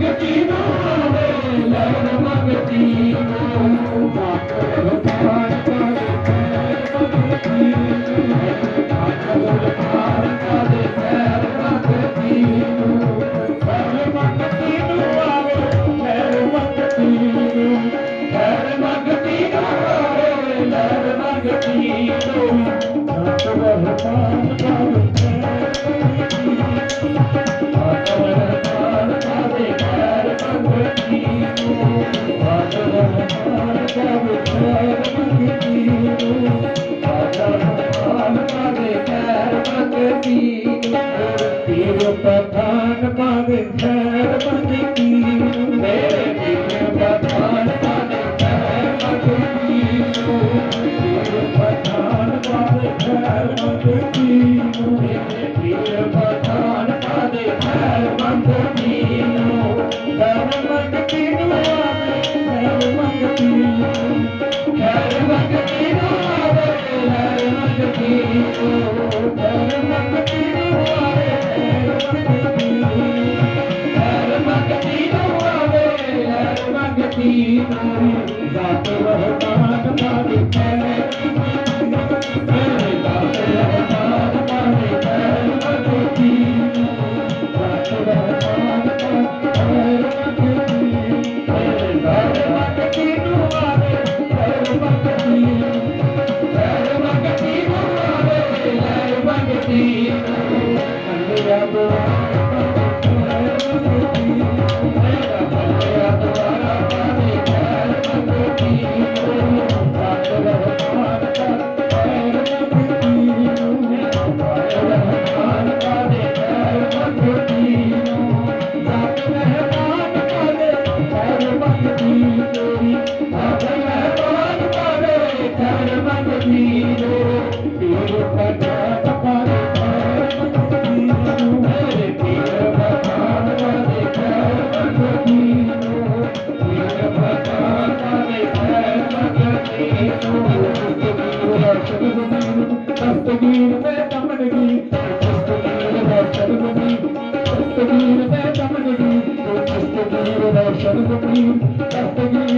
ਮੰਗਤੀ ਨੂੰ ਲੈ ਮੰਗਤੀ ਨੂੰ ਬਾਤ ਪਠਾਨ ਪਾਵੇ ਖੈਰ ਬੰਦੀ ਕੀ ਮੇਰੇ ਦਿਲ ਪਠਾਨ ਪਾਵੇ ਖੈਰ ਬੰਦੀ ਕੀ ਪਠਾਨ ਪਾਵੇ ਖੈਰ ਬੰਦੀ ਕੀ Thank you. ਤਸਦੀਰ ਤੇ ਦਮਨਗੀ ਤਸਦੀਰ ਦਾ ਸ਼ਰਮਗੀ ਤਸਦੀਰ ਤੇ ਦਮਨਗੀ ਤਸਦੀਰ ਦਾ ਸ਼ਰਮਗੀ ਤਸਦੀਰ